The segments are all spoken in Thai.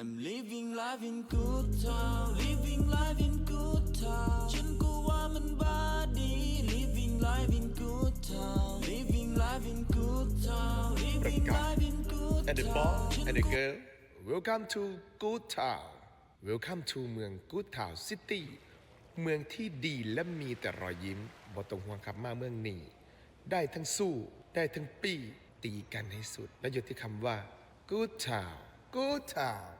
I'm living life in good town living life in good town ฉันก็ว่ามันบ้าดี living life in good town living life in good town living life in good and the town boy and the girl welcome to Good Town welcome to เมือง Good Town City เมืองที่ดีและมีแต่รอยยิ้มบ่ต้องห่วงครับมาเมืองนี้ ได้ทั้งสู้ได้ทั้งปี้ตีกันให้สุด และอยู่ที่คำว่า Good Town Good Town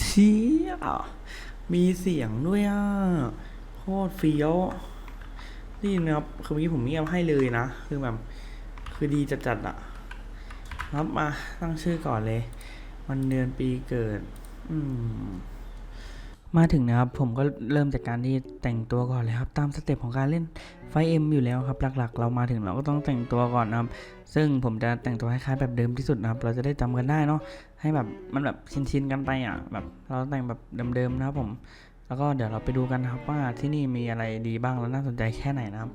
เชี่ยมีเสียงด้วยอะโคตรเฟี้ยวนี่นะครับคือเมื่อกี้ผมเงียบให้เลยนะ คือแบบ คือดีจัดๆอะครับมาตั้งชื่อก่อนเลย วันเดือนปีเกิด อืมมาถึงนะครับผมก็เริ่มจากการที่แต่งตัวก่อนเลยครับ ตามสเต็ปของการเล่นไฟเอ็มอยู่แล้วครับหลักๆ เรามาถึงเราก็ต้องแต่งตัวก่อนนะครับ ซึ่งผมจะแต่งตัวคล้ายๆแบบเดิมที่สุดนะครับ เราจะได้จำกันได้เนาะ ให้แบบมันแบบชินๆกันไปอะแบบเราแต่งแบบเดิมๆนะครับผม แล้วก็เดี๋ยวเราไปดูกันนะครับว่าที่นี่มีอะไรดีบ้างแล้วน่าสนใจแค่ไหนนะครับ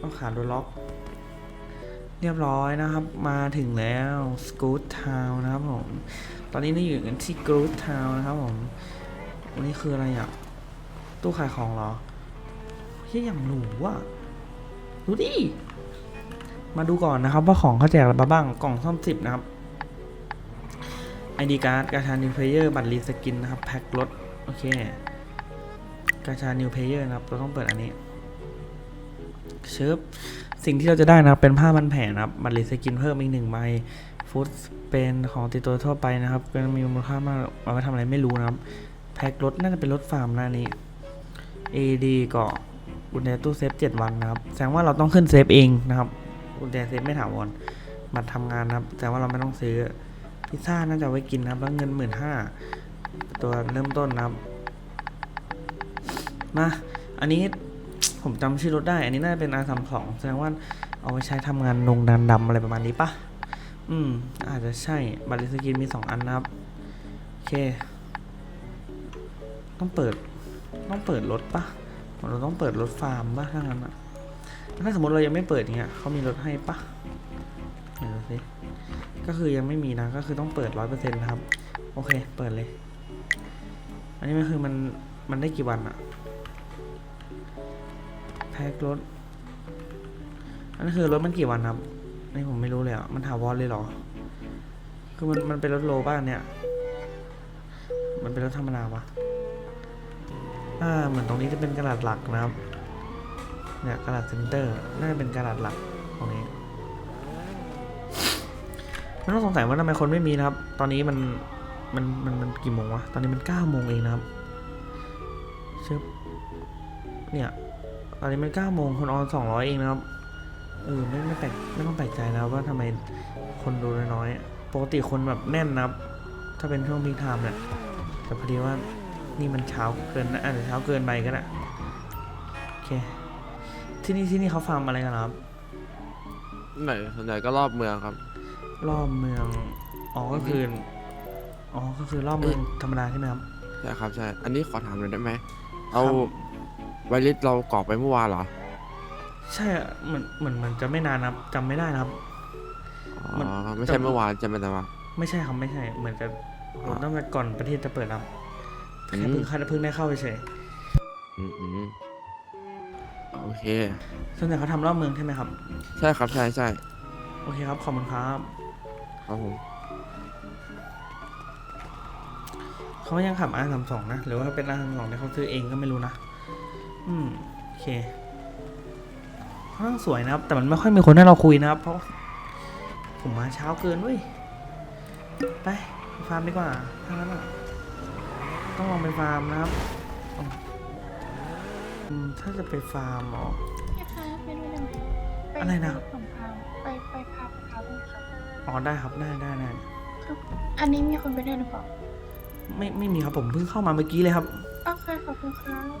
ต้องขาดนล็อก เรียบร้อยนะครับ มาถึงแล้วสกูตทาวนะครับผม ตอนนี้เราอยู่กันที่กรู t ทาวนะครับผมวันนี้คืออะไรอะ ตู้ขายของเหรอเฮียอย่างหรูอะดูดิ มาดูก่อนนะครับว่าของเขาแจกอะไรบ้างกล่องซ่อมสิบนะครับ ID card กาชา new player บัตรรีสกินนะครับ แพ็ครถ โอเค กาชา new player นะครับ เราต้องเปิดอันนี้เชิบสิ่งที่เราจะได้นะครับ เป็นผ้าพันแผลนะครับ บัตรรีสกินเพิ่มอีกหนึ่งใบฟุตเป็นของติดตัวทั่วไปนะครับก็มีมูลค่ามากเอาไปทำอะไรไม่รู้นะครับ แพ็ครถน่าจะเป็นรถฟาร์มหน้านี้ AD ก็กุญแจตู้เซฟ 7 วันนะครับ แสดงว่าเราต้องขึ้นเซฟเองนะครับ กุญแจเซฟไม่ถาวรบัตรทำงานนะครับ แต่ว่าเราไม่ต้องซื้อ พิซซ่าน่าจะไว้กินครับ แล้วเงินหมื่นห้าตัวเริ่มต้นนะครับ มา อันนี้ผมจำชื่อรถได้ อันนี้น่าจะเป็น R 3 2แสดงว่าเอาไว้ใช้ทำงานนงดานดำอะไรประมาณนี้ปะอืม อาจจะใช่ บัตรสกินมีสองอันนะครับ โอเค ต้องเปิด ต้องเปิดรถปะเราต้องเปิดรถฟาร์มปะถ้างั้นอะ ถ้าสมมติเรายังไม่เปิดเงี้ยเขามีรถให้ปะเดี๋ยวสิก็คือยังไม่มีนะก็คือต้องเปิดร้อยเปอร์เซ็นต์นะครับ โอเค เปิดเลย อันนี้มันคือมันมันได้กี่วันอะแพ็ครถอันนี้คือรถมันกี่วันครับนนี่ผมไม่รู้เลยอะมันถาวรเลยเหรอ คือมันมันเป็นรถโลบ้านเนี่ย มันเป็นรถธรรมดาปะอ่าเหมือนตรงนี้จะเป็นกระดาษหลักนะครับ เนี่ยกระดาษเซนเตอร์น่าจะเป็นกระดาษหลักตรงนี้ไม่ต้องสงสัยว่าทำไมคนไม่มีนะครับ ตอนนี้มันมันมันมันกี่โมงวะ ตอนนี้มันเก้าโมงเองนะครับชึบเนี่ย ตอนนี้มันเก้าโมงคนออนสองร้อยเองนะครับ เออไม่ไม่แปลกไม่ต้องแปลกใจนะว่าทำไมคนดูน้อยๆ ปกติคนแบบแน่นนะครับ ถ้าเป็นช่วงพีคไทม์เนี่ย แต่พอดีว่านี่มันเช้าเกินนะอาจจะเช้าเกินไปก็ได้โอเค ที่นี่ที่นี่เขาฟาร์มอะไรกันเหรอครับ ไหนส่วนใหญ่ก็รอบเมืองครับ รอบเมือง อ๋อ ก็คือ อ๋อ ก็คือรอบเมืองธรรมดาใช่ไหมครับ ใช่ครับใช่ อันนี้ขอถามหน่อยได้ไหม เอาครับไวริสเรากรอกไปเมื่อวานเหรอ ใช่อะเหมือนเหมือนมันจะไม่นานนะครับจำไม่ได้นะครับ อ๋มันอไม่ใช่เมื่อวานใช่ไหมแต่ว่าไม่ใช่ครับไม่ใช่ เหมือนจะอ๋อตั้งแต่ก่อนประเทศจะเปิดครับอืแค่มเพิ่งแค่เพิ่งได้เข้าเฉยอืมอืม โอเค ส่วนใหญ่เขาทำรอบเมืองใช่ไหมครับ ใช่ครับใช่ใช่โอเคครับขอบคุณครับครับผมเขายังขับ R 3 2นะ หรือว่าเป็น R 3 2ที่เขาซื้อเองก็ไม่รู้นะ อืมโอเคค่อนข้างสวยนะครับ แต่มันไม่ค่อยมีคนให้เราคุยนะครับ เพราะ ผมมาเช้าเกินเว้ย ไปไปฟาร์มดีกว่าถ้างั้นอะต้องลองไปฟาร์มนะครับ อืมถ้าจะไปฟาร์มเหรอ พี่คะไปด้วยได้ไหมปอะไรนะปผมพาไปไปพาไปพาด้วยครับอ๋อได้ครับได้ได้ได้ครับ อันนี้มีคนไปด้วยหรือเปล่าไม่ไม่มีครับผมเพิ่งเข้ามาเมื่อกี้เลยครับโอเคขอบคุณครับ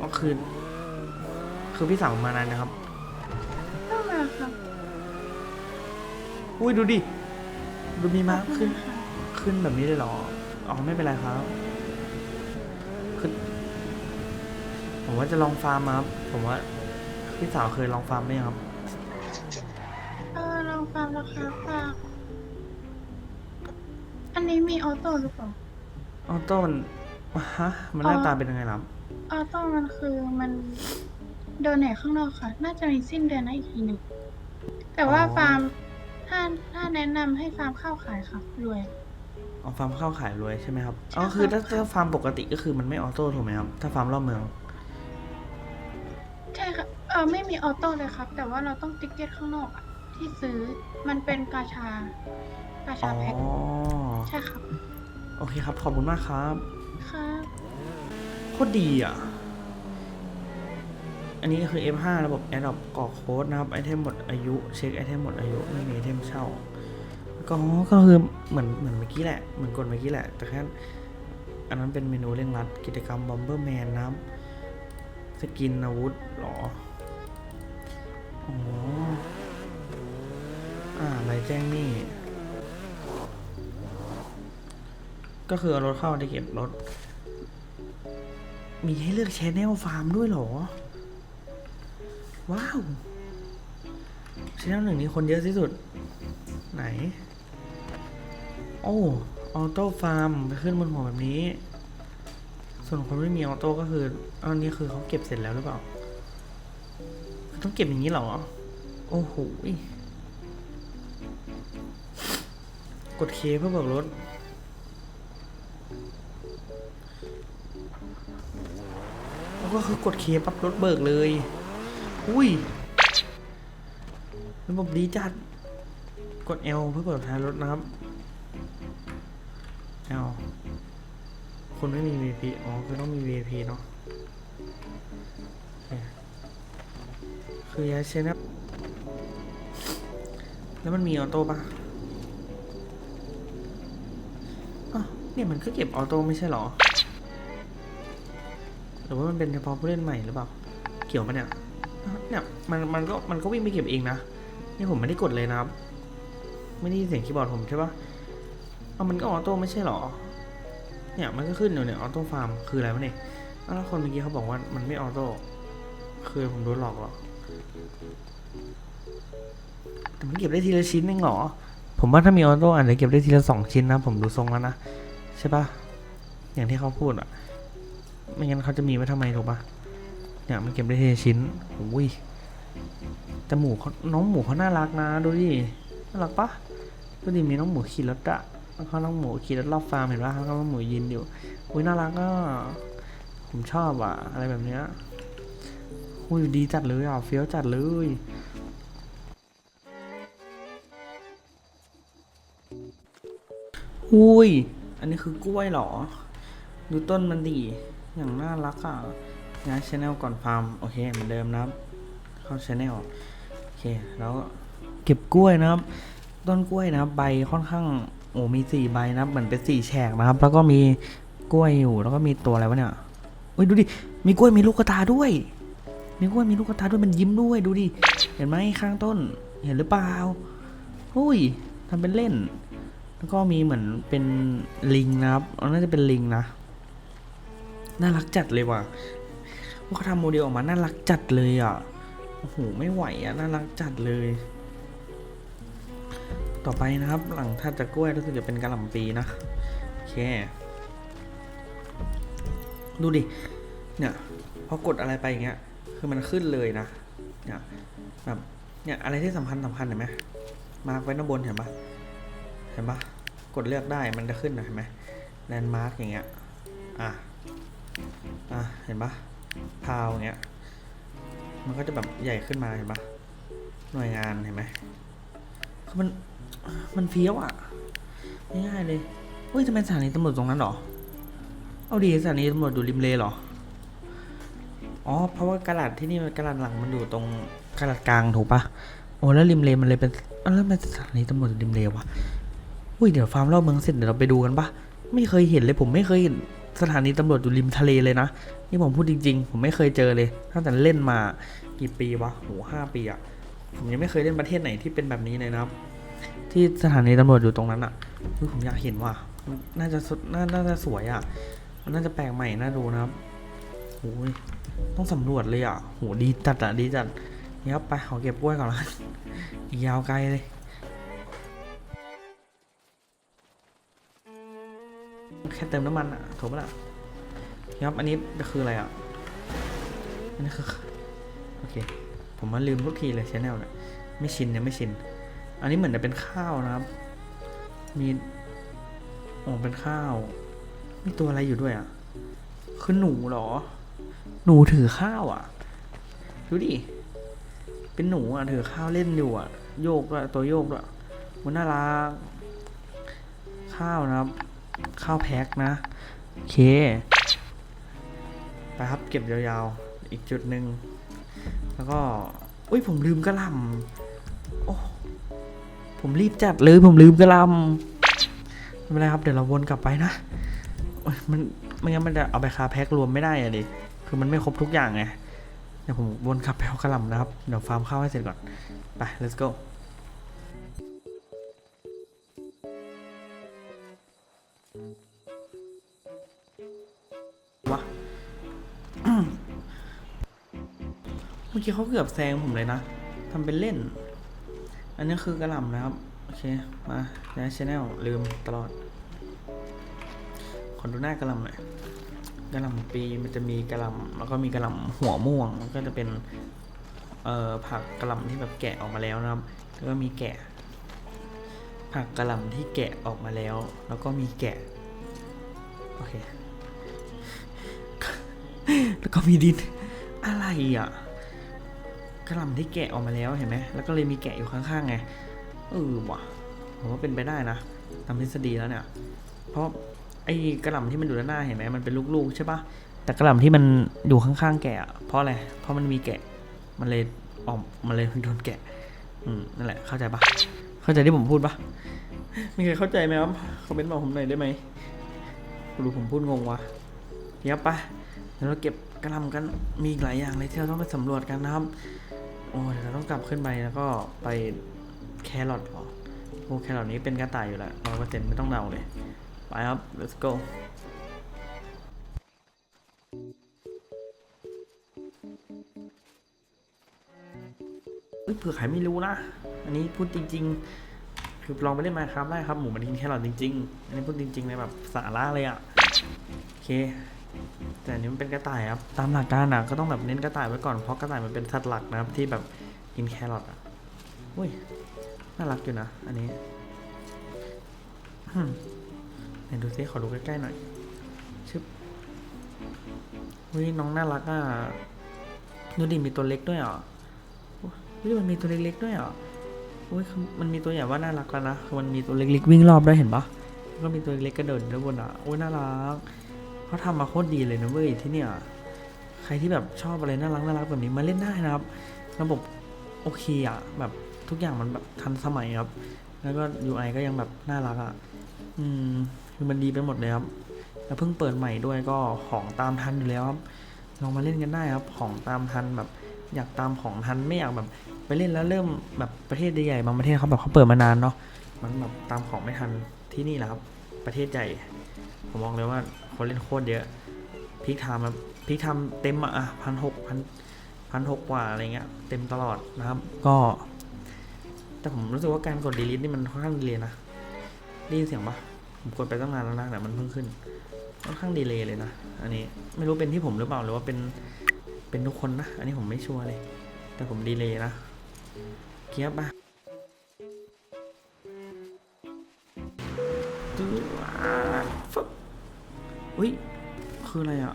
ก็คือคือพี่สาวมานานนะครับต้องมาครับอุ้ยดูดิดูมีม้าขอบขึ้คุนณค่ะขึ้นแบบนี้เลยเหรอ อ๋อไม่เป็นไรครับคือ ผมว่าจะลองฟาร์มมาครับ ผมว่าพี่สาวเคยลองฟาร์มไหมครับฟาร์มราคาฝากอันนี้มีออโต้หรือเปล่า ออโต้มันฮะ มันหน้าตาเป็นยังไงล่ะออโต้มันคือมันเดินไหนข้างนอกค่ะ น่าจะมีสิ้นเดือนนะอีกทีหนึ่ง แต่ว่าอ๋อ ฟาร์มถ้าถ้าแนะนำให้ฟาร์มข้าวขายค่ะรวย เอาฟาร์มเข้าขายรวยใช่ไหมครับใช่อ๋อ คือครัถ้าบถ้าฟาร์มปกติก็คือมันไม่ออโต้ถูกไหมครับ ถ้าฟาร์มรอบเมืองใช่ค่ะเออไม่มีออโต้เลยครับ แต่ว่าเราต้องติ๊กเก็ตข้างนอกอะที่ซื้อมันเป็นกาชา กาอ๋ชาอ แพ็คใช่ครับโอเคครับ ขอบคุณมากครับ ครับ โคตรดีอะ อันนี้ก็คือ F5 ระบบ a d o p กรอกโค้ดนะครับ ไอเทมหมดอายุ เช็คไอเทมหมดอายุ ไม่มีไอเทมเช่า ก็ก็คือเหมือนเหมือนเมื่อกี้แหละ เหมือนกดเมื่อกี้แหละ แต่แค่อันนั้นเป็นเมนูเร่งรัด กิจกรรมบอมเบอร์แมนนะครับ สกินอาวุธเหรอ อ่าอะไรแจ้งนี่ ก็คือเอารถเข้าได้เก็บรถ มีให้เลือกแชนแนลฟาร์มด้วยเหรอ ว้าวชแนลหนึ่งนี้คนเยอะที่สุด ไหน โอ้ออโต้ฟาร์มไปขึ้นบนหัวแบบนี้ ส่วนคนไม่มีออโต้ก็คืออันนี้คือเขาเก็บเสร็จแล้วหรือเปล่า ต้องเก็บอย่างนี้เหรอ โอ้โหยกดเคเพื่อเบิกรถแล้วก็คือกดเคปั๊บรถเบิกเลย อุ้ย ระบบดีจัด กด L เพื่อเปิดท้ายรถนะครับ L คนไม่มี VP อ๋อ คือต้องมี VP เนาะ คือยาเชนนะแล้วมันมีออโต้ปะอ๋อเนี่ยมันก็เก็บออโต้ไม่ใช่หรอ หรือว่ามันเป็นเฉพาะผู้เล่นใหม่หรือเปล่า เกี่ยวปะเนี่ย เนี่ยมันมันก็มันก็วิ่งไปเก็บเองนะ นี่ผมไม่ได้กดเลยนะครับ ไม่ได้ยินเสียงคีย์บอร์ดผมใช่ปะเอามันก็ออโต้ไม่ใช่หรอ เนี่ยมันก็ขึ้นอยู่เนี่ยออโต้ฟาร์มคืออะไรวะเนี่ยแล้วคนเมื่อกี้เขาบอกว่ามันไม่ออโต้คือผมโดนหลอกหรอ แต่มันเก็บได้ทีละชิ้นเองเหรอ ผมว่าถ้ามีออโต้อาจจะเก็บได้ทีละสองชิ้นนะ ผมดูทรงแล้วนะใช่ปะอย่างที่เขาพูดอะไม่งั้นเขาจะมีไว้ทำไมถูกปะเนี่ยมันเก็บได้ทีละชิ้นโอ้ยแต่หมูเขาน้องหมูเขาน่ารักนะดูดิน่ารักปะดูดิมีน้องหมูขี่รถอะเขาน้องหมูขี่รถรอบฟาร์มเห็นปะแล้วก็น้องหมูยืนอยู่อุ้ยน่ารักอะผมชอบอะอะไรแบบเนี้ย อุ้ยดีจัดเลยอะเฟี้ยวจัดเลยอุ้ย อันนี้คือกล้วยเหรอ ดูต้นมันดี อย่างน่ารักอะย้ายชแนลก่อนฟาร์ม โอเคเหมือนเดิมนะครับ เข้าชแนลโอเค แล้วเก็บกล้วยนะครับ ต้นกล้วยนะครับ ใบค่อนข้างโอ้มีสี่ใบนะครับเหมือนเป็นสี่แฉกนะครับ แล้วก็มีกล้วยอยู่ แล้วก็มีตัวอะไรวะเนี่ยเฮ้ยดูดิ มีกล้วยมีลูกกระตาด้วย มีกล้วยมีลูกกระตาด้วยมันยิ้มด้วยดูดิเห็นไหมข้างต้น เห็นหรือเปล่าหุ้ยทำเป็นเล่น แล้วก็มีเหมือนเป็นลิงนะครับอาน่าจะเป็นลิงนะน่ารักจัดเลยว่ะว่าเขาทำโมเดลออกมาน่ารักจัดเลยอะโอ้โหไม่ไหวอะน่ารักจัดเลย ต่อไปนะครับ หลังถ้าจากกล้วยรู้สึกจะเป็นกระหล่ำปีนะโอเคดูดิเนี่ยพอกดอะไรไปอย่างเงี้ย คือมันขึ้นเลยนะเนี่ยแบบเนี่ยอะไรที่สำคัญสำคัญเห็นไหมมาร์กไว้ด้านบนเห็นปะเห็นปะกดเลือกได้มันจะขึ้นนะเห็นไหมแลนด์มาร์กอย่างเงี้ยอะอะเห็นปะพาวอย่างเงี้ยมันก็จะแบบใหญ่ขึ้นมาเห็นปะหน่วยงานเห็นไหมคือมันมันเฟี้ยวอะง่ายๆเลยเฮ้ยทำไมสถานีตำรวจตรงนั้นหรอ เอาดีสถานีตำรวจอยู่ริมเลหรอ อ๋อ เพราะว่ากระดาษที่นี่กระดาษหลังมันอยู่ตรงกระดาษกลางถูกปะโอ้แล้วริมเลมันเลยเป็นอ้าวแล้วทำไมสถานีตำรวจริมเลวะอุ้ยเดี๋ยวฟาร์มรอบเมืองเสร็จเดี๋ยวเราไปดูกันปะไม่เคยเห็นเลยผมไม่เคยเห็นสถานีตำรวจอยู่ริมทะเลเลยนะนี่ผมพูดจริง ๆ ผมไม่เคยเจอเลยตั้งแต่เล่นมากี่ปีวะโหห้าปีอะผมยังไม่เคยเล่นประเทศไหนที่เป็นแบบนี้เลยนะครับ ที่สถานีตำรวจอยู่ตรงนั้นอะอุ๊ยผมอยากเห็นว่ะน่าจะสดน่าน่าจะสวยอะมันน่าจะแปลกใหม่น่าดูนะครับ หต้องสำรวจเลยอะโหดีจัดอะดีจัดเดี๋ยวไปขอเก็บกล้วยก่อนละยาวไกลเลยแค่เติมน้ำมันอะถูกปะล่ะครับอันนี้คืออะไรอะอันนี้คือโอเค ผมมันลืมทุกทีเลยชแนลเนี่ยไม่ชินเนี่ยไม่ชิน อันนี้เหมือนจะเป็นข้าวนะครับ มีโอ้เป็นข้าว มีตัวอะไรอยู่ด้วยอะ คือหนูหรอ หนูถือข้าวอะ ดูดิ เป็นหนูอะ ถือข้าวเล่นอยู่อะ โยกด้วยตัวโยกด้วยมันน่ารัก ข้าวนะครับ ข้าวแพ็คนะ โอเค ไปครับเก็บยาวๆ อีกจุดหนึ่ง แล้วก็อุ้ยผมลืมกระลำโอ้ผมรีบจัดเลยผมลืมกระลำไม่เป็นไรครับ เดี๋ยวเราวนกลับไปนะ มันไม่งั้นมันจะเอาไปคาแพ็ครวมไม่ได้อะดิ คือมันไม่ครบทุกอย่างไงเดี๋ยวผมวนกลับไปเอากระลำนะครับ เดี๋ยวฟาร์มข้าวให้เสร็จก่อน ไป let's go วะเมื่อกี้เขาเกือบแซงผมเลยนะทำเป็นเล่น อันนี้คือกระลำนะครับ โอเค มาย้ายชแนลลืมตลอด ขอดูหน้ากระลำหน่อย กะหล่ำปีมันจะมีกะหล่ำแล้วก็มีกะหล่ำหัวม่วงมันก็จะเป็นเอ่อผักกะหล่ำที่แบบแกะออกมาแล้วนะครับแล้วก็มีแกะ ผักกะหล่ำที่แกะออกมาแล้ว แล้วก็มีแกะโอเคแล้วก็มีดินอะไรอะกระหล่ำที่แกะออกมาแล้วเห็นไหมแล้วก็เลยมีแกะอยู่ข้างๆไงเออว่ะผมว่าเป็นไปได้นะตามทฤษฎีแล้วเนี่ย เพราะ ไอ้กระหล่ำที่มันอยู่ด้านหน้าเห็นไหมมันเป็นลูกๆใช่ปะแต่กระหล่ำที่มันอยู่ข้างๆแกะเพราะอะไรเพราะมันมีแกะ มันเลยออกมันเลยโดนแกะ อืมนั่นแหละเข้าใจปะเข้าใจที่ผมพูดปะมีใครเข้าใจไหมครับคอมเมนต์บอกผมหน่อยได้ไหมรู้ผมพูดงงวะเดี๋ยวไปเดี๋ยวเราเก็บกระหล่ำกันมีหลายอย่างเลยที่เราต้องไปสำรวจกันนะครับ โอ้เดี๋ยวเราต้องกลับขึ้นไปแล้วก็ไปแครอทเหรอโอ้แครอทนี้เป็นกระต่ายอยู่แล้วร้อยเปอร์เซ็นต์ไม่ต้องเดาเลย ไปครับ let's go เผื่อใครไม่รู้นะ อันนี้พูดจริง ๆ คือลองไปเล่นมาครับได้ครับ หมูมันกินแครอทจริง ๆ อันนี้พูดจริงๆเลยแบบสาระเลยอะ่ะ โอเค แต่อันนี้มันเป็นกระต่ายครับ ตามหลักการนะก็ต้องแบบเน้นกระต่ายไว้ก่อนเพราะกระต่ายมันเป็นสัตว์หลักนะครับที่แบบกินแครอทอะอุ้ย น่ารักอยู่นะ อันนี้ ไหนดูซิขอดูใกล้ๆหน่อยชึบอุ้น้องน่ารักอะดูดิมีตัวเล็กด้วยอะอุ้มันมีตัวเล็กๆด้วยอะอุ้ยมันมีตัวอย่างว่าน่ารักแล้วนะคือมันมีตัวเล็กๆวิ่งรอบด้วยเห็นปะก็มีตัวเล็กกระโดดด้วยบนอะอุ้ยน่ารักเขาทำมาโคตรดีเลยนะเว้ยที่เนี่ยใครที่แบบชอบอะไรน่ารักน่ารักแบบนี้มาเล่นได้นะครับ ระบบโอเคอะแบบทุกอย่างมันแบบทันสมัยครับ แล้วก็ UI ก็ยังแบบน่ารักอะ อืม คือมันดีไปหมดเลยครับแล้วเพิ่งเปิดใหม่ด้วยก็ของตามทันอยู่แล้วครับลองมาเล่นกันได้ครับ ของตามทันแบบ อยากตามของทันไม่อยากแบบ ไปเล่นแล้วเริ่มแบบประเทศใหญ่ๆบางประเทศเขาแบบเขาเปิดมานานเนาะมันแบบตามของไม่ทันที่นี่แหละครับ ประเทศใหญ่ผมบอกเลยว่าคนเล่นโคตรเยอะพีคไทม์แบบพีคไทม์เต็มอะพันหกพันพันหกกว่าอะไรเงี้ยเต็มตลอดนะครับ ก็ แต่ผมรู้สึกว่าการกด delete นี่มันค่อนข้างดีเลยนะได้ยินเสียงปะ ผมกดไปตั้งนานแล้วนะแต่มันเพิ่งขึ้นค่อนข้างดีเลยเลยนะ อันนี้ไม่รู้เป็นที่ผมหรือเปล่าหรือว่าเป็นเป็นทุกคนนะ อันนี้ผมไม่ชัวร์เลย แต่ผมดีเลยนะเกียบปะตื้อฟึบอุ้ยคืออะไรอะ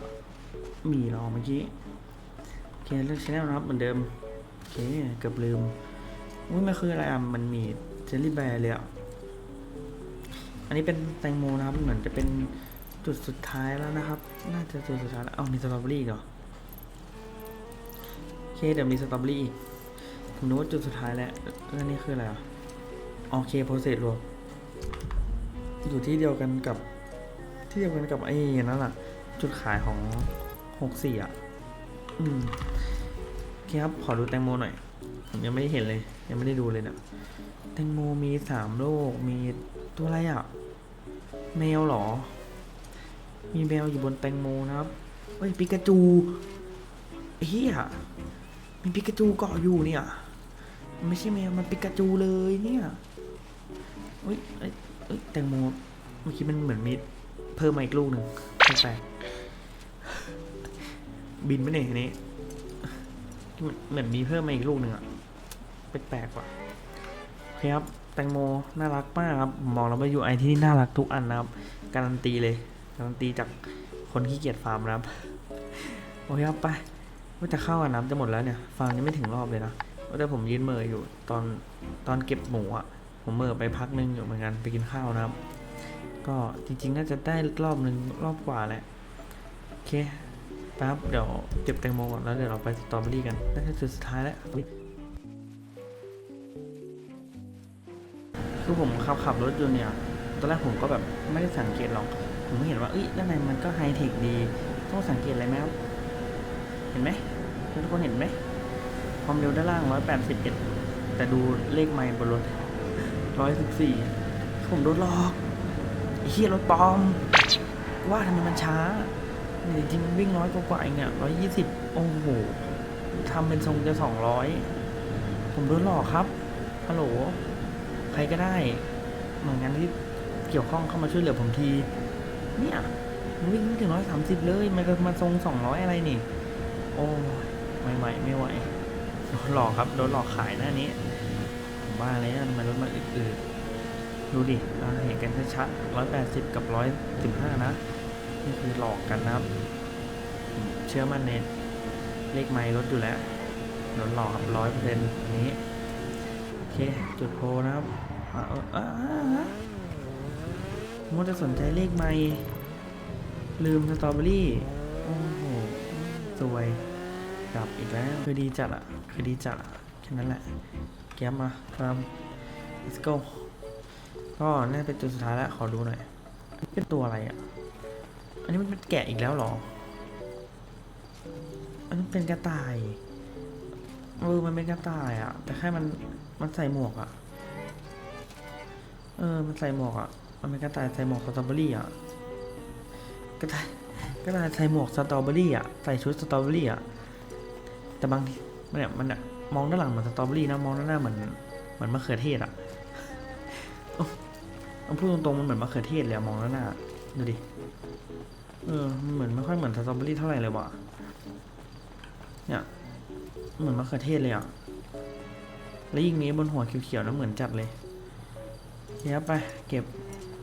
หมีเหรอเมื่อกี้โอเคเลือกชแนลนะครับเหมือนเดิมโอเคเกือบลืมอุ้ยมันคืออะไรอะมันมีเจลลี่แบร์เลยอะ อันนี้เป็นแตงโมนะครับเหมือนจะเป็นจุดสุดท้ายแล้วนะครับ น่าจะจุดสุดท้ายแล้วเอ้ามีสตรอเบอรี่เหรอโอเคเดี๋ยวมีสตรอเบอรี่อีกผมนึกว่าจุดสุดท้ายแล้วแล้วนี่คืออะไรอะโอเคโปรเซสรวมอยู่ที่เดียวกันกับที่เดียวกันกับไอ้นั่นแหละจุดขายของหกสี่อะ อืมโอเคครับ ขอดูแตงโมหน่อย ผมยังไม่ได้เห็นเลย ยังไม่ได้ดูเลยเนะี่ยแตงโมมีสามโลก มีตัวอะไรอะ แมวหรอ มีแมวอยู่บนแตงโมนะครับเฮ้ยปิกาจูเฮียมีปิกาจูเกาะอยู่เนี่ยมันไม่ใช่แมวมันปิกาจูเลยเนี่ยเฮ้ยเอ้ยเอ้ยแตงโมเมื่อกี้มันเหมือนมีเพิ่มมาอีกลูกหนึ่งแปลกบินไม่เนี่ยอันนี้เหมือนมีเพิ่มมาอีกลูกหนึ่งอะ แปลกๆว่ะโอเคครับแตงโมน่ารักมากครับมองแล้วว่า UI ที่นี่น่ารักทุกอันนะครับ การันตีเลยการันตีจากคนขี้เกียจฟาร์มนะครับโอเคครับไปว่าจะเข้ากันน้ำจะหมดแล้วเนี่ยฟาร์มยังไม่ถึงรอบเลยนะว่าแต่ผมยืนเหมออยู่ตอนตอนเก็บหมูอะผมเหมอไปพักนึงอยู่เหมือนกันไปกินข้าวนะครับ ก็จริงๆน่าจะได้รอบหนึ่งรอบกว่าแหละโอเคแป๊บเดี๋ยวเก็บแตงโมก่อนแล้วเดี๋ยวเราไปสตรอเบอรี่กันน่าจะจุดสุดท้ายแล้ว คือผมขับขับรถอยู่เนี่ย ตอนแรกผมก็แบบไม่ได้สังเกตหรอก ผมเห็นว่า เอ้ย ด้านในมันก็ไฮเทคดี ต้องสังเกตอะไรไหมครับ เห็นไหม ทุกคนเห็นไหม ความเร็วด้านล่าง 181 แต่ดูเลขไมล์บนรถ 114 ผมโดนหลอกไอ้เหี้ยรถปลอม ว่าทำไมมันช้าเนี่ยจริงวิ่งร้อยกว่าเองเนี่ย120โอ้โหทำเป็นทรงจะ200ผมโดนหลอกครับฮัลโหล รก็ได้หน่วยงานที่เกี่ยวข้องเข้ามาช่วยเหลือผมที เนี่ยมันวิ่งไม่ถึงร้อยสามสิบเลย มันก็มาทรงสองร้อยอะไรนี่ โอ้ยไม่ไหวไม่ไหวโดนหลอกครับ โดนหลอกขายหน้านี้ผมว่าแล้วทำไมรถมาอืดๆดูดิเราเห็นกันชัดๆร้อยแปดสิบกับร้อยสิบห้านะ นี่คือหลอกกันนะครับ เชื่อมั่นในเลขไม้รถอยู่แล้วโดนหลอกครับร้อยเปอร์เซ็นต์นี้ โอเค จุดโพลนะครับ มัวจะสนใจเลขไม่ลืมสตรอเบอรี่ โอ้โห สวย กลับอีกแล้ว คือดีจัดอะ คือดีจัดอะแค่นั้นแหละ แก้มมาครับ let's go ก็น่าเป็นจุดสุดท้ายแล้ว ขอดูหน่อย เป็นตัวอะไรอะ อันนี้มันเป็นแกะอีกแล้วหรอ อันนี้เป็นกระต่าย เออ มันเป็นกระต่ายอะแต่แค่มัน มันใส่หมวกอะ เออ มันใส่หมวกอะมันเป็นกระต่ายใส่หมวกสตรอเบอรี่อะกระต่าย กระต่ายใส่หมวกสตรอเบอรี่อะใส่ชุดสตรอเบอรี่อะแต่บางทีมันเนี่ยมันเนี่ยมองด้านหลังเหมือนสตรอเบอรี่นะ มองด้านหน้าเหมือนเหมือนมะเขือเทศอะโอ้เอาพูดตรงๆมันเหมือนมะเขือเทศเลยอะมองด้านหน้าดูดิ เออ มันเหมือนไม่ค่อยเหมือนสตรอเบอรี่เท่าไหร่เลยว่ะ เนี่ย เหมือนมะเขือเทศเลยอะ แล้วยิ่งนี้บนหัวเขียวๆนะเหมือนจัดเลย เดี๋ยวไปเก็บ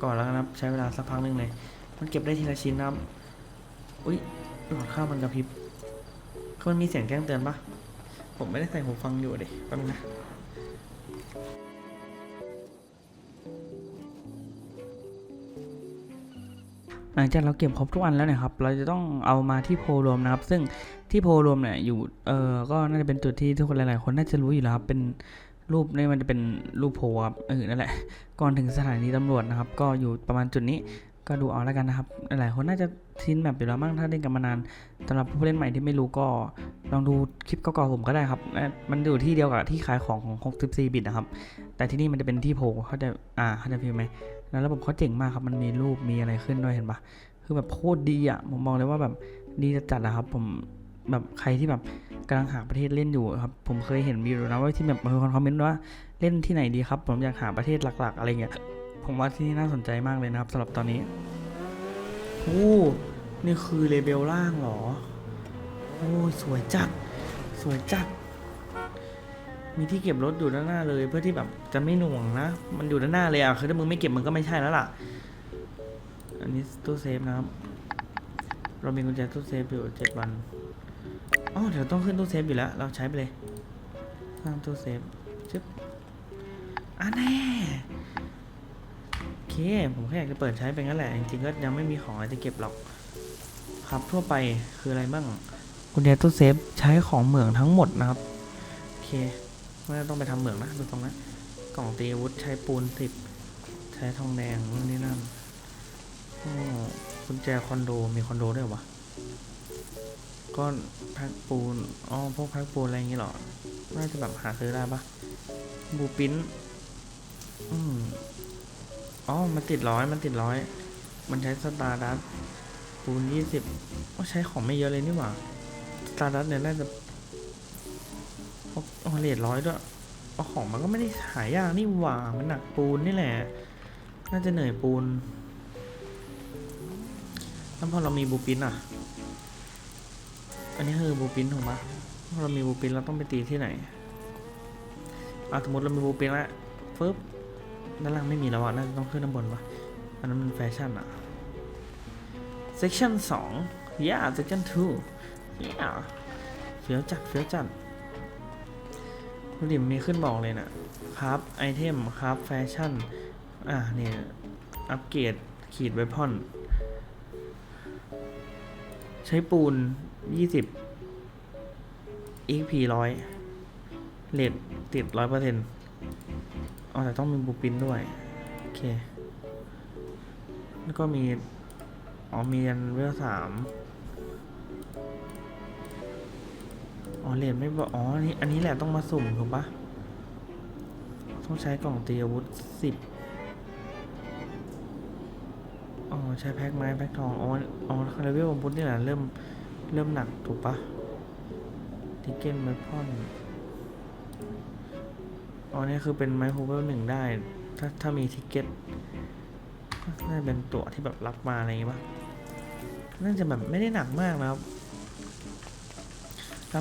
ก่อนแล้วนะครับ ใช้เวลาสักพักหนึงเลย มันเก็บได้ทีละชิ้นนะครับ อุ้ยหลอดข้าวมันกระพริบมันมีเสียงแจ้งเตือนปะผมไม่ได้ใส่หูฟังอยู่เด็แป๊บนึงนะหลังจากเราเก็บครบทุกอันแล้วเนะครับ เราจะต้องเอามาที่โพลรวมนะครับ ซึ่งที่โพลรวมเนี่ยอยู่ เออก็น่าจะเป็นจุดที่ทุกคนหลาย ๆ คนน่าจะรู้อยู่แล้วครับ เป็น รูปนี่มันจะเป็นรูปโพลครับเออนั่นแหละ ก่อนถึงสถานีตำรวจนะครับ ก็อยู่ประมาณจุดนี้ก็ดูเอาแล้วกันนะครับ หลายคนน่าจะชินแบบอยู่แล้วมั้งถ้าเล่นกันมานานสำหรับผู้เล่นใหม่ที่ไม่รู้ก็ลองดูคลิปเก่าๆผมก็ได้ครับเอ่อมันอยู่ที่เดียวกับที่ขายของของ 64 บิตนะครับ แต่ที่นี่มันจะเป็นที่โพลเขาจะอ่าเขาจะพิมพ์ไหมแล้วระบบเขาเจ๋งมากครับ มันมีรูปมีอะไรขึ้นด้วยเห็นปะคือแบบโคตรดีอะผมมองเลยว่าแบบดีจัดๆนะครับ ผม แบบใครที่แบบกำลังหาประเทศเล่นอยู่ครับ ผมเคยเห็นมีอยู่นะว่าที่แบบบางคนคอมเมนต์ว่าเล่นที่ไหนดีครับ ผมอยากหาประเทศหลัก ๆ อะไรเงี้ย ผมว่าที่นี่น่าสนใจมากเลยนะครับสำหรับตอนนี้โอ้นี่คือเลเบลล่างเหรอ โอ้ยสวยจัด สวยจัด มีที่เก็บรถอยู่ด้านหน้าเลย เพื่อที่แบบจะไม่หน่วงนะ มันอยู่ด้านหน้าเลยอะ คือถ้ามึงไม่เก็บมันก็ไม่ใช่แล้วล่ะ อันนี้ตู้เซฟนะครับ เรามีกุญแจตู้เซฟอยู่เจ็ดวัน อ๋อเดี๋ยวต้องขึ้นตู้เซฟอยู่แล้ว เราใช้ไปเลยสร้างตู้เซฟชึบอะแน่โอเค ผมแค่อยากจะเปิดใช้ไปงั้นแหละ จริงๆก็ยังไม่มีของอะไรจะเก็บหรอก ครับทั่วไปคืออะไรบ้างกุญแจตู้เซฟใช้ของเหมืองทั้งหมดนะครับ โอเคไม่ต้องไปทำเหมืองนะดูตรงนั้นกล่องตีอาวุธใช้ปูนสิบใช้ทองแดงนู่นนี่นั่นโอ้กุญแจคอนโดมีคอนโดด้วยเห รอวะก็แพ็กปูน อ๋อ พวกแพ็กปูนอะไรอย่างงี้เหรอ น่าจะแบบหาซื้อได้ปะบูปิ้นอืมอ๋อ มันติดร้อย มันติดร้อย มันใช้สตาร์ดัสปูนยี่สิบก็ใช้ของไม่เยอะเลยนี่หว่า สตาร์ดัสเนี่ยน่าจะโอ้เลทร้อยด้วยเอาของมันก็ไม่ได้หายากนี่หว่า มันหนักปูนนี่แหละ น่าจะเหนื่อยปูน แล้วพอเรามีบูปินอะ อันนี้คือบูปินถูกปะพอเรามีบูปินเราต้องไปตีที่ไหนอะสมมติเรามีบูปินล้วปึ๊บด้านล่างไม่มีแล้วอะน่าจะต้องขึ้นด้านบนปะอันนั้นมันแฟชั่นอะ section สอง yeah section two yeah เฟี้ยวจัดเฟี้ยวจัดดูดิมนมีขึ้นบอกเลยนะครับไอเทมครับแฟชั่น อะเนี่ยอัปเกรดขีดเวพอน ใช้ปูน 20 XP ร้อยเลดติดร้อยเปอร์เซ็นต์อ๋อแต่ต้องมีบูปินด้วย โอเค แล้วก็มี อ๋อ มียันเวลสามอ๋อเลนไม่บอกอ๋ออันนี้อันนี้แหละต้องมาสุ่มถูกปะต้องใช้กล่องตีอาวุธสิบอ๋อ ใช้แพ็คไม้แพ็คทอง อ๋อ อ๋อเลเวลอาวุธนี่แหละเริ่ม เริ่มหนักถูกปะทิเกนไมพอนอ๋อนี่คือเป็นไมโครเวลหนึ่งได้ ถ้าถ้ามีทิเก็ตน่าจะเป็นตั๋วที่แบบรับมาอะไรอย่างงี้ปะน่าจะแบบไม่ได้หนักมากนะครับ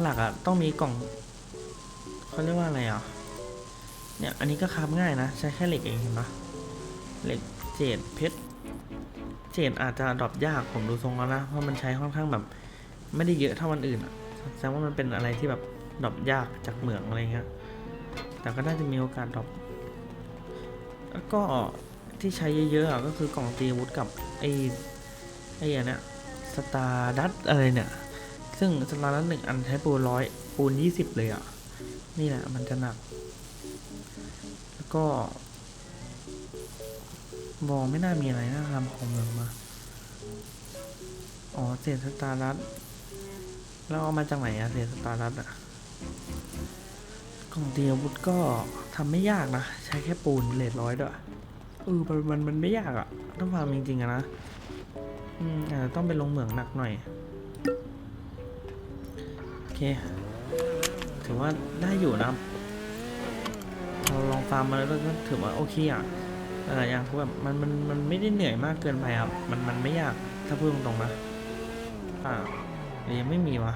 หลักๆอะต้องมีกล่องเขาเรียกว่าอะไรอะเนี่ยอันนี้ก็คราบง่ายนะ ใช้แค่เหล็กเองเห็นปะเหล็กเจดเพชรเจดอาจจะดรอปยากผมดูทรงแล้วนะ เพราะมันใช้ค่อนข้างแบบ ไม่ได้เยอะเท่าวันอื่นอะแสดงว่ามันเป็นอะไรที่แบบดรอปยากจากเหมืองอะไรเงี้ย แต่ก็น่าจะมีโอกาสดรอปแล้วก็ที่ใช้เยอะๆอะก็คือกล่องตีอาวุธกับไอ้ไอ้อันเนี้ยสตาร์ดัตอะไรเนี่ย ซึ่งสตาร์ดัตหนึ่งอันใช้ปูนร้อยปูนยี่สิบเลยอะ นี่แหละมันจะหนัก แล้วก็บอไม่น่ามีอะไรน่าทำของเมืองมา อ๋อเศษสตาร์ดัต แล้วเอามาจากไหนอะเศษสตาร์ดัตอะกล่องเตียวุธก็ทำไม่ยากนะ ใช้แค่ปูนเลทร้อยด้วยเออมันมันมันไม่ยากอะต้องฟาร์มจริงๆอะนะอืมอาจจะต้องไปลงเหมืองหนักหน่อย โอเค ถือว่าได้อยู่นะเราลองฟาร์มมาแล้วก็ถือว่าโอเคอะหลายอย่างคือแบบมันมันมันไม่ได้เหนื่อยมากเกินไปครับ มันมันไม่ยากถ้าพูดตรงๆนะอ่า ยังไม่มีวะ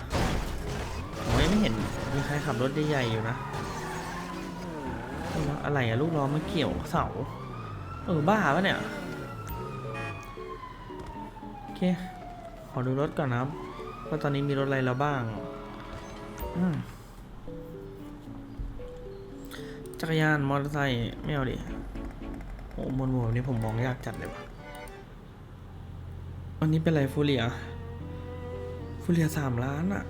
ผมยังไม่เห็นมีใครขับรถใหญ่ๆอยู่นะ อะไรอะลูกล้อมาเกี่ยวเสา เออบ้าปะเนี่ย โอเค ขอดูรถก่อนนะครับว่าตอนนี้มีรถอะไรแล้วบ้างอืมจักรยานมอเตอร์ไซค์ไม่เอาดิ โอ้มวนหมู่แบบนี้ผมมองยากจัดเลยวะอันนี้เป็นอะไรฟูเรีย ฟูเรียสามล้านอะ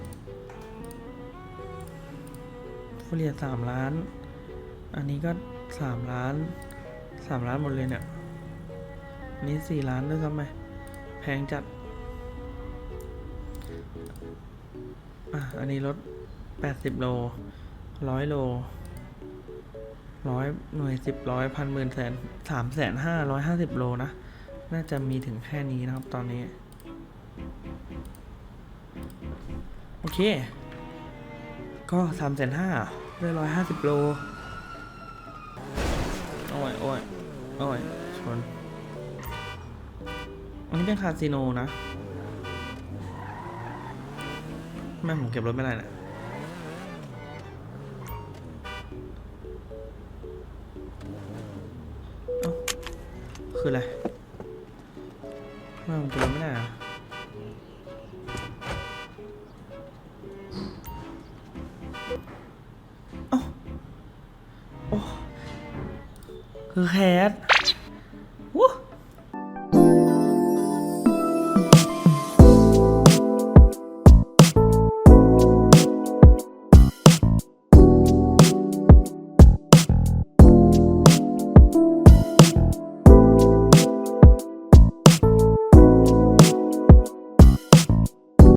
ฟูเรียสามล้าน อันนี้ก็สามล้านสามล้านหมดเลยเนี่ยนนี้สี่ล้านด้วยซ้ำไหมแพงจัด อะ อันนี้ลดแปดสิบโลร้อยโลร้อยหน่วยสิบร้อยพันหมื่นแสนสามแสนห้าร้อยห้าสิบโลนะ น่าจะมีถึงแค่นี้นะครับตอนนี้ ก็สามแสนห้าได้ร้อยห้าสิบโล โอ้ยโอ้ยโอ้ยชน อันนี้เป็นคาสิโนนะทำไมผมเก็บรถไม่ได้นี่ยเอ้าคืออะไร